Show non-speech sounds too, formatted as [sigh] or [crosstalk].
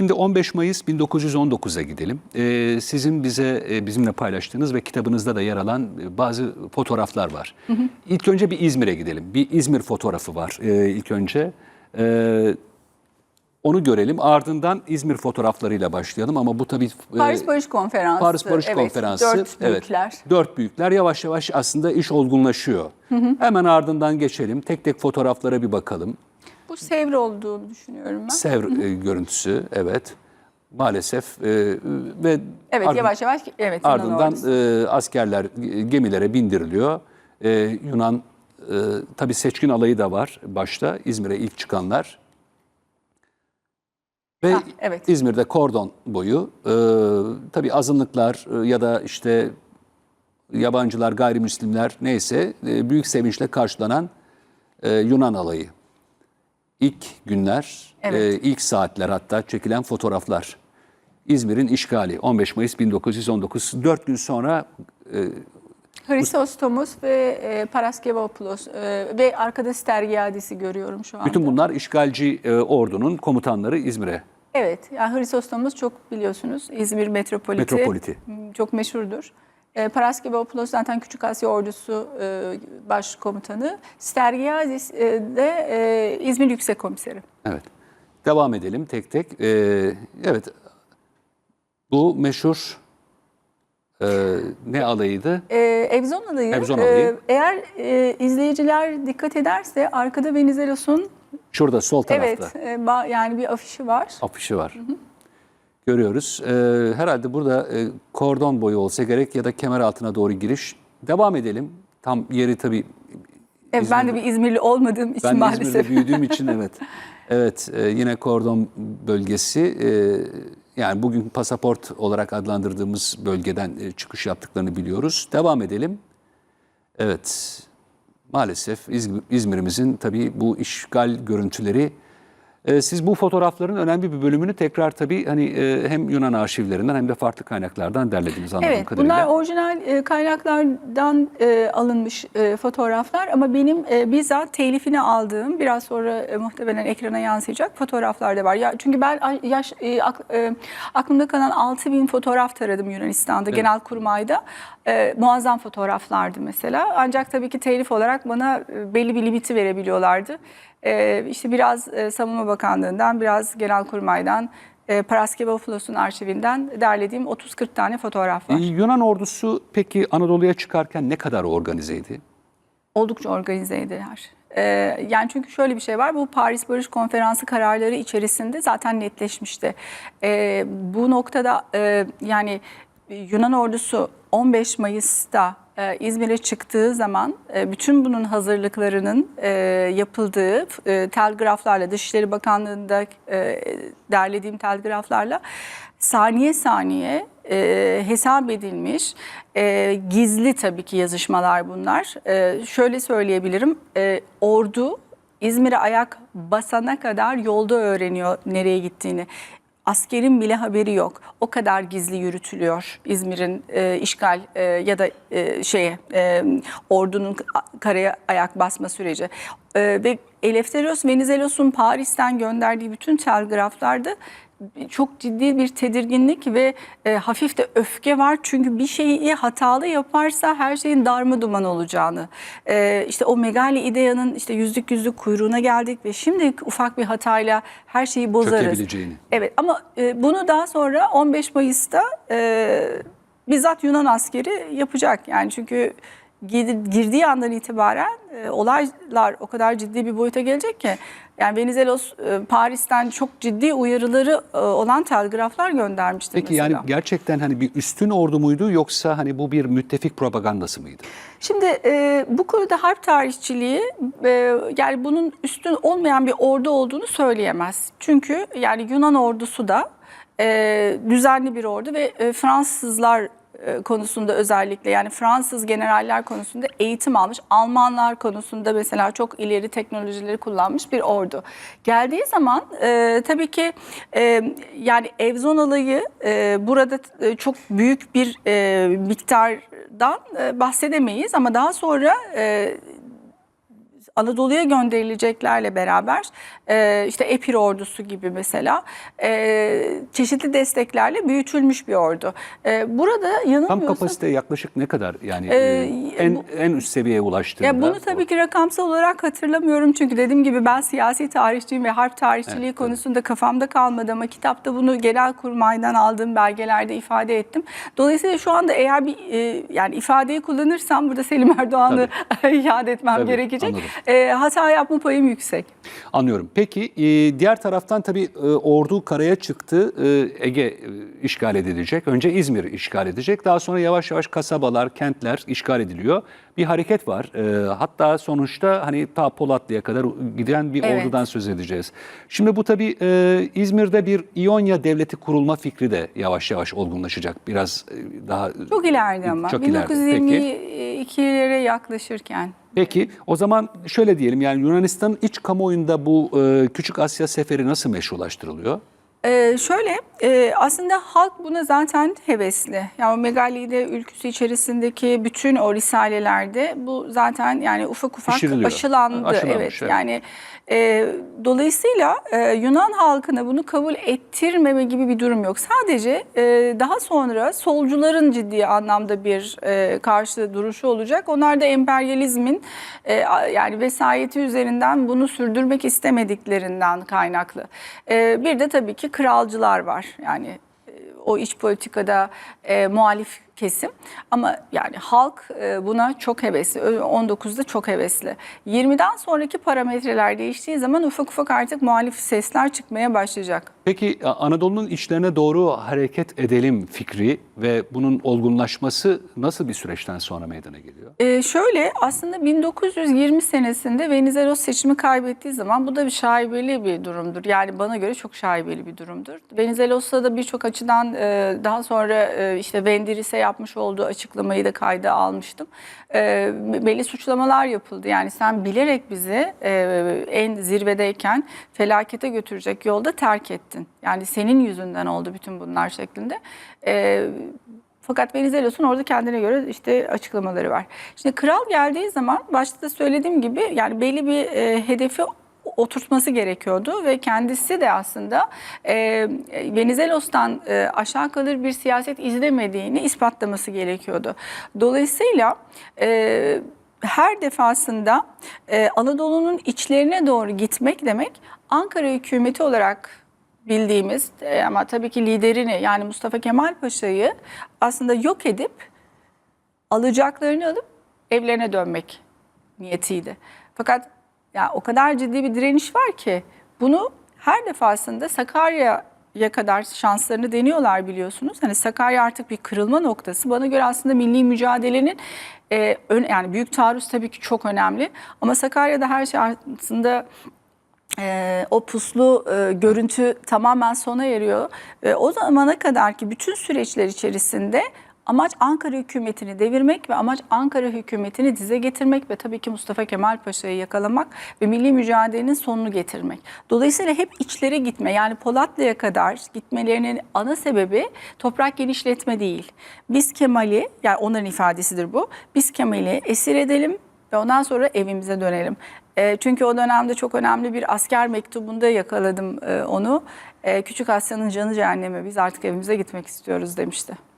Şimdi 15 Mayıs 1919'a gidelim. Ee, sizin bize e, bizimle paylaştığınız ve kitabınızda da yer alan e, bazı fotoğraflar var. İlk önce bir İzmir'e gidelim. Bir İzmir fotoğrafı var e, ilk önce. Ee, onu görelim. Ardından İzmir fotoğraflarıyla başlayalım ama bu tabii e, Paris Barış Konferansı. Paris Barış evet, Konferansı. Dört büyükler. Evet, dört büyükler yavaş yavaş aslında iş olgunlaşıyor. Hemen ardından geçelim. Tek tek fotoğraflara bir bakalım. Bu Sevr olduğunu düşünüyorum ben. Sevr e, görüntüsü evet. Maalesef e, ve Evet ard- yavaş yavaş evet Yunan ardından ordusu. e, askerler e, gemilere bindiriliyor. E, Yunan e, tabii seçkin alayı da var başta İzmir'e ilk çıkanlar. Ve Ha, evet. İzmir'de kordon boyu e, tabii azınlıklar e, ya da işte yabancılar, gayrimüslimler neyse e, büyük sevinçle karşılanan e, Yunan alayı. İlk günler, Evet. e, ilk saatler hatta çekilen fotoğraflar. İzmir'in işgali 15 Mayıs 1919. 4 gün sonra Hristostomos ve e, Paraskevopoulos e, ve arkada Stergiadis'i görüyorum şu anda. bütün bunlar işgalci e, ordunun komutanları İzmir'e. Evet, yani Hristostomos çok biliyorsunuz İzmir metropoliti. Metropoliti. Çok meşhurdur. E, Paraskevopoulos zaten Küçük Asya Ordusu e, başkomutanı. Stergiadis e, de e, İzmir Yüksek Komiseri. Evet. Devam edelim tek tek. E, evet. Bu meşhur e, ne alayıydı? Ee, Evzon alayı, Evzon alayı. e, eğer e, izleyiciler dikkat ederse arkada Venizelos'un Şurada sol tarafta. evet e, yani bir afişi var. afişi var. Görüyoruz. Ee, herhalde burada e, kordon boyu olsa gerek ya da kemer altına doğru giriş. Devam edelim. Tam yeri tabii Evet, ben de bir İzmirli olmadığım için ben maalesef. İzmir'de büyüdüğüm için [laughs] evet. Evet e, yine kordon bölgesi e, yani bugün pasaport olarak adlandırdığımız bölgeden e, çıkış yaptıklarını biliyoruz. Devam edelim. Evet maalesef İzmir- İzmir'imizin tabii bu işgal görüntüleri e, siz bu fotoğrafların önemli bir bölümünü tekrar tabii hani e, hem Yunan arşivlerinden hem de farklı kaynaklardan derlediniz anladığım Evet, kadarıyla. bunlar orijinal e, kaynaklardan e, alınmış e, fotoğraflar ama benim e, bizzat telifini aldığım, biraz sonra e, muhtemelen ekrana yansıyacak fotoğraflar da var. Ya çünkü ben yaş e, ak- e, aklımda kalan 6000 fotoğraf taradım Yunanistan'da Genelkurmay'da. E, muazzam fotoğraflardı mesela. Ancak tabii ki telif olarak bana belli bir limiti verebiliyorlardı. E, işte biraz e, Savunma Bakanlığı'ndan, biraz Genelkurmay'dan, e, Paraskevopoulos'un arşivinden derlediğim 30-40 tane fotoğraf var. E, Yunan ordusu peki Anadolu'ya çıkarken ne kadar organizeydi? oldukça organizeydiler. Ee, yani çünkü şöyle bir şey var, bu Paris Barış Konferansı kararları içerisinde zaten netleşmişti. Ee, bu noktada e, yani Yunan ordusu 15 Mayıs'ta e, İzmir'e çıktığı zaman e, bütün bunun hazırlıklarının e, yapıldığı e, telgraflarla, Dışişleri Bakanlığı'nda e, derlediğim telgraflarla saniye saniye e, hesap edilmiş e, gizli tabii ki yazışmalar bunlar. E, şöyle söyleyebilirim, e, ordu İzmir'e ayak basana kadar yolda öğreniyor nereye gittiğini. Askerin bile haberi yok. O kadar gizli yürütülüyor İzmir'in e, işgal e, ya da e, şeye e, ordunun karaya ayak basma süreci. E, ve Eleftherios Venizelos'un Paris'ten gönderdiği bütün telgraflarda çok ciddi bir tedirginlik ve e, hafif de öfke var. Çünkü bir şeyi hatalı yaparsa her şeyin darma duman olacağını. E, işte o Megali İdea'nın işte yüzlük yüzlük kuyruğuna geldik ve şimdi ufak bir hatayla her şeyi bozarız. Evet ama e, bunu daha sonra 15 Mayıs'ta e, bizzat Yunan askeri yapacak. Yani çünkü girdiği andan itibaren e, olaylar o kadar ciddi bir boyuta gelecek ki. Yani Venizelos e, Paris'ten çok ciddi uyarıları e, olan telgraflar göndermişti Peki mesela. yani gerçekten hani bir üstün ordu muydu yoksa hani bu bir müttefik propagandası mıydı? Şimdi e, bu konuda harp tarihçiliği e, yani bunun üstün olmayan bir ordu olduğunu söyleyemez. Çünkü yani Yunan ordusu da e, düzenli bir ordu ve e, Fransızlar konusunda özellikle yani Fransız generaller konusunda eğitim almış. Almanlar konusunda mesela çok ileri teknolojileri kullanmış bir ordu. Geldiği zaman e, tabii ki e, yani Evzon alayı e, burada e, çok büyük bir e, miktardan e, bahsedemeyiz ama daha sonra e, Anadolu'ya gönderileceklerle beraber e, işte Epir ordusu gibi mesela e, çeşitli desteklerle büyütülmüş bir ordu. E, burada Tam yanılmıyorsam kapasite yaklaşık ne kadar yani Ee, e, en bu- en üst seviyeye ulaştığında? ya bunu tabii ki rakamsal olarak hatırlamıyorum çünkü dediğim gibi ben siyasi tarihçiyim ve harp tarihçiliği Evet, konusunda kafamda kalmadı ama kitapta bunu genelkurmaydan aldığım belgelerde ifade ettim. Dolayısıyla şu anda eğer bir e, yani ifadeyi kullanırsam burada Selim Erdoğan'ı [laughs] iade etmem Tabii, gerekecek. anladım. E, hata yapma payım yüksek. Anlıyorum. Peki e, diğer taraftan tabii e, ordu karaya çıktı. E, Ege e, işgal edilecek. Önce İzmir işgal edecek. Daha sonra yavaş yavaş kasabalar, kentler işgal ediliyor. Bir hareket var. E, hatta sonuçta hani ta Polatlı'ya kadar giden bir Evet. ordudan söz edeceğiz. Şimdi bu tabii e, İzmir'de bir İonya devleti kurulma fikri de yavaş yavaş olgunlaşacak. Biraz e, daha Çok ileride ama. Çok ileride. Peki. 1922'lere yaklaşırken. Peki o zaman şöyle diyelim yani Yunanistan'ın iç kamuoyunda bu e, Küçük Asya seferi nasıl meşrulaştırılıyor? Ee, şöyle e, aslında halk buna zaten hevesli. Yani o Megalide ülküsü içerisindeki bütün o risalelerde bu zaten yani ufak ufak Pişiriliyor. aşılandı. Aşılanmış, evet. evet. Yani e, dolayısıyla e, Yunan halkına bunu kabul ettirmeme gibi bir durum yok. Sadece e, daha sonra solcuların ciddi anlamda bir e, karşı duruşu olacak. Onlar da emperyalizmin e, yani vesayeti üzerinden bunu sürdürmek istemediklerinden kaynaklı. E, bir de tabii ki kralcılar var. Yani e, o iç politikada e, muhalif kesim ama yani halk e, buna çok hevesli. Ö- 19'da çok hevesli. 20'den sonraki parametreler değiştiği zaman ufak ufak artık muhalif sesler çıkmaya başlayacak. Peki Anadolu'nun içlerine doğru hareket edelim fikri ve bunun olgunlaşması nasıl bir süreçten sonra meydana geliyor? Ee, şöyle aslında 1920 senesinde Venizelos seçimi kaybettiği zaman bu da bir şaibeli bir durumdur. Yani bana göre çok şaibeli bir durumdur. Venizelos'ta da birçok açıdan e, daha sonra e, işte Vendiris'e yapmış olduğu açıklamayı da kayda almıştım. E, belli suçlamalar yapıldı. Yani sen bilerek bizi e, en zirvedeyken felakete götürecek yolda terk ettin. Yani senin yüzünden oldu bütün bunlar şeklinde. E, fakat Venizelos'un orada kendine göre işte açıklamaları var. Şimdi kral geldiği zaman başta da söylediğim gibi yani belli bir e, hedefi oturtması gerekiyordu ve kendisi de aslında e, Venizelos'tan e, aşağı kalır bir siyaset izlemediğini ispatlaması gerekiyordu. Dolayısıyla e, her defasında e, Anadolu'nun içlerine doğru gitmek demek Ankara hükümeti olarak bildiğimiz e, ama tabii ki liderini yani Mustafa Kemal Paşa'yı aslında yok edip alacaklarını alıp evlerine dönmek niyetiydi. Fakat ya o kadar ciddi bir direniş var ki bunu her defasında Sakarya'ya kadar şanslarını deniyorlar biliyorsunuz. Hani Sakarya artık bir kırılma noktası. Bana göre aslında milli mücadelenin e, ön, yani büyük taarruz tabii ki çok önemli. Ama Sakarya'da her şey aslında e, o puslu e, görüntü tamamen sona eriyor. E, o zamana kadar ki bütün süreçler içerisinde amaç Ankara hükümetini devirmek ve amaç Ankara hükümetini dize getirmek ve tabii ki Mustafa Kemal Paşa'yı yakalamak ve milli mücadelenin sonunu getirmek. Dolayısıyla hep içlere gitme yani Polatlı'ya kadar gitmelerinin ana sebebi toprak genişletme değil. Biz Kemal'i yani onların ifadesidir bu. Biz Kemal'i esir edelim ve ondan sonra evimize dönelim. E, çünkü o dönemde çok önemli bir asker mektubunda yakaladım e, onu. E, Küçük Asya'nın canı cehenneme biz artık evimize gitmek istiyoruz demişti.